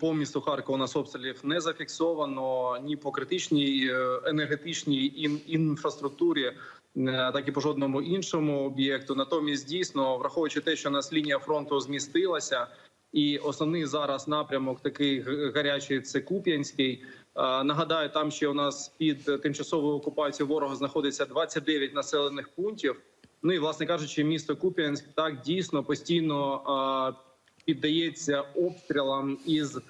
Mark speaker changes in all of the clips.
Speaker 1: По місту Харкова у нас обстрілів не зафіксовано ні по критичній е, енергетичній ін- інфраструктурі, е, так і по жодному іншому об'єкту. Натомість, дійсно, враховуючи те, що у нас лінія фронту змістилася, і основний зараз напрямок такий гарячий це Куп'янський. Е, Нагадаю, там ще у нас під тимчасовою окупацією ворога знаходиться 29 населених пунктів. Ну і власне кажучи, місто Куп'янськ так дійсно постійно піддається обстрілам із е,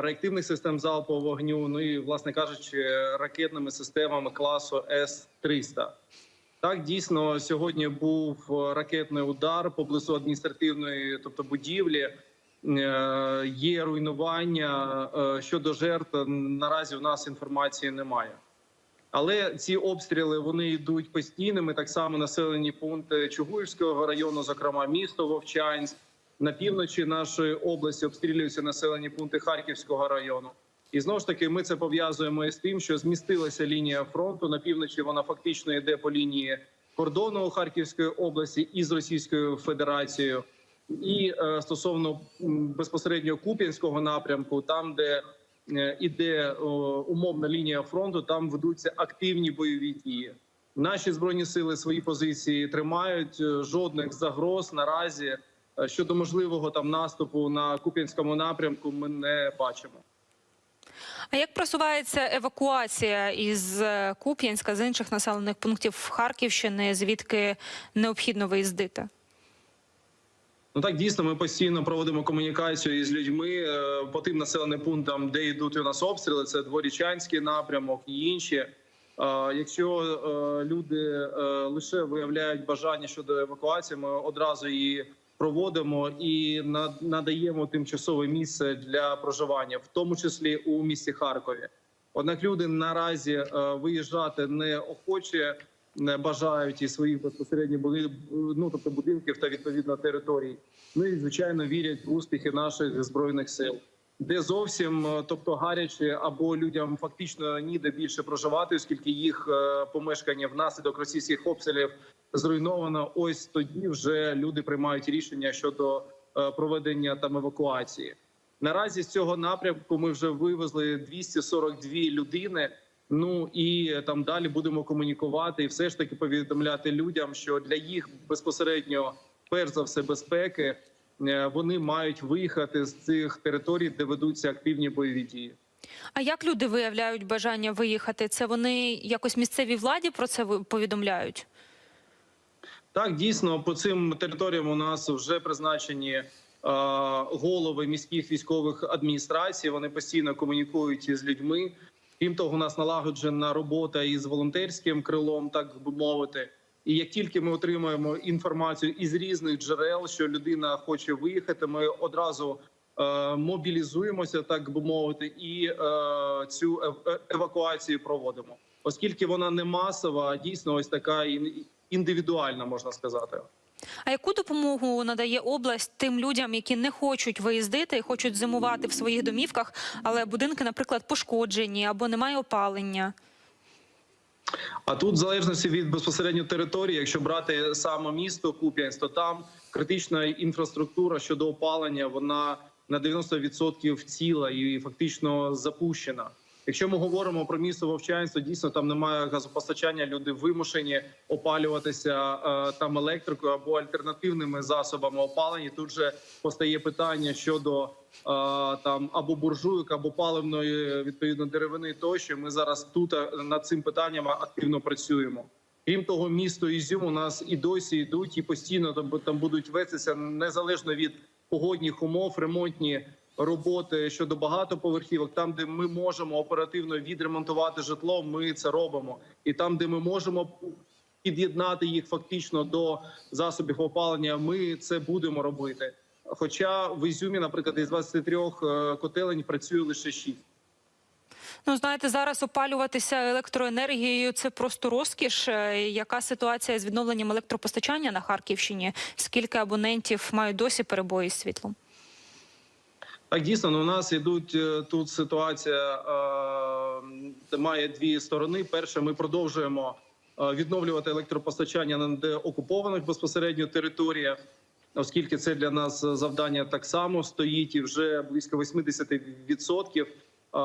Speaker 1: реактивних систем залпового вогню. Ну і власне кажучи, ракетними системами класу С 300 Так, дійсно, сьогодні був ракетний удар поблизу адміністративної, тобто будівлі. Е, Є руйнування Е, щодо жертв. Наразі у нас інформації немає. Але ці обстріли вони йдуть постійними. Так само населені пункти Чугуївського району, зокрема місто Вовчанськ, на півночі нашої області обстрілюються населені пункти Харківського району. І знову ж таки, ми це пов'язуємо із тим, що змістилася лінія фронту на півночі. Вона фактично йде по лінії кордону Харківської області із Російською Федерацією. І е, стосовно безпосередньо Куп'янського напрямку, там де е, іде умовна лінія фронту, там ведуться активні бойові дії. Наші збройні сили свої позиції тримають. е, Жодних загроз наразі щодо можливого там наступу на Куп'янському напрямку. Ми не бачимо.
Speaker 2: А як просувається евакуація із е, Куп'янська з інших населених пунктів Харківщини, звідки необхідно виїздити?
Speaker 1: Ну так дійсно ми постійно проводимо комунікацію із людьми е, по тим населеним пунктам, де йдуть у нас обстріли. Це дворічанський напрямок і інші. Е, Якщо е, люди е, лише виявляють бажання щодо евакуації, ми одразу її проводимо і на- надаємо тимчасове місце для проживання, в тому числі у місті Харкові. Однак люди наразі е, виїжджати не охоче не бажають і своїх безпосередньо були ну тобто будинків та відповідно територій. Ну і звичайно вірять в успіхи наших збройних сил, де зовсім е, тобто гаряче або людям фактично ніде більше проживати, оскільки їх е, помешкання внаслідок російських обстрілів зруйновано. Ось тоді вже люди приймають рішення щодо е, проведення там евакуації. Наразі з цього напрямку ми вже вивезли 242 людини. Ну і там далі будемо комунікувати і все ж таки повідомляти людям, що для їх безпосередньо, перш за все, безпеки вони мають виїхати з цих територій, де ведуться активні бойові дії.
Speaker 2: А як люди виявляють бажання виїхати? Це вони якось місцевій владі про це повідомляють?
Speaker 1: Так, дійсно, по цим територіям у нас вже призначені е, голови міських військових адміністрацій. Вони постійно комунікують із людьми. Крім того, у нас налагоджена робота із волонтерським крилом, так би мовити. І як тільки ми отримуємо інформацію із різних джерел, що людина хоче виїхати, ми одразу е, мобілізуємося, так би мовити, і е, цю е- евакуацію проводимо, оскільки вона не масова, а дійсно ось така індивідуальна, можна сказати.
Speaker 2: А яку допомогу надає область тим людям, які не хочуть виїздити і хочуть зимувати в своїх домівках, але будинки, наприклад, пошкоджені або немає опалення?
Speaker 1: А тут, в залежності від безпосередньо території, якщо брати саме місто Куп'янськ, то там критична інфраструктура щодо опалення, вона на 90% ціла і фактично запущена. Якщо ми говоримо про місто Вовчанськ, то дійсно там немає газопостачання. Люди вимушені опалюватися е, там електрикою або альтернативними засобами опалення. Тут же постає питання щодо е, там або буржуйок, або паливної відповідно деревини. Тощо ми зараз тут е, над цим питанням активно працюємо. Крім того, місто Ізюм у нас і досі йдуть, і постійно там, там будуть вестися незалежно від погодних умов, ремонтні роботи щодо багатоповерхівок. Там, де ми можемо оперативно відремонтувати житло, ми це робимо. І там, де ми можемо під'єднати їх фактично до засобів опалення, ми це будемо робити. Хоча в Ізюмі, наприклад, із 23 е, котелень працює лише 6.
Speaker 2: Ну, знаєте, зараз опалюватися електроенергією це просто розкіш. Е, Яка ситуація з відновленням електропостачання на Харківщині? Скільки абонентів мають досі перебої з світлом?
Speaker 1: Так, дійсно, ну, у нас ідуть е, тут ситуація е, має дві сторони. Перше, ми продовжуємо е, відновлювати електропостачання на деокупованих безпосередньо територіях. оскільки це для нас завдання так само стоїть, і вже близько 80% а,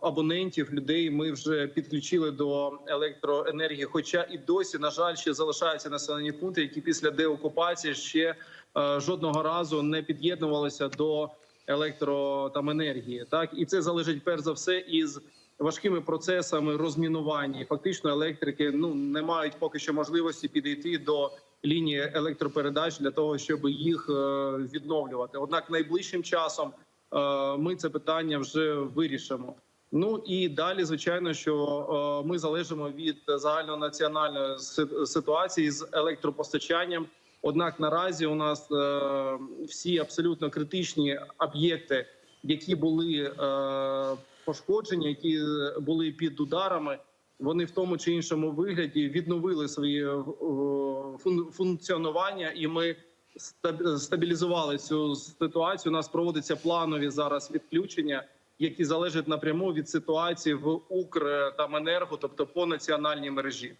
Speaker 1: абонентів людей ми вже підключили до електроенергії. Хоча і досі, на жаль, ще залишаються населені пункти, які після деокупації ще е, жодного разу не під'єднувалися до електро там енергії. Так і це залежить перш за все із важкими процесами розмінування. Фактично, електрики ну не мають поки що можливості підійти до лінії електропередач для того, щоб їх е, відновлювати. Однак найближчим часом е, ми це питання вже вирішимо. Ну і далі, звичайно, що е, ми залежимо від загальнонаціональної си- ситуації з електропостачанням. Однак наразі у нас е, всі абсолютно критичні об'єкти, які були е, пошкоджені, які були під ударами, вони в тому чи іншому вигляді відновили своє е, функціонування, і ми стаб- стабілізували цю ситуацію. У нас проводяться планові зараз відключення, які залежать напряму від ситуації в Укр там енерго, тобто по національній мережі.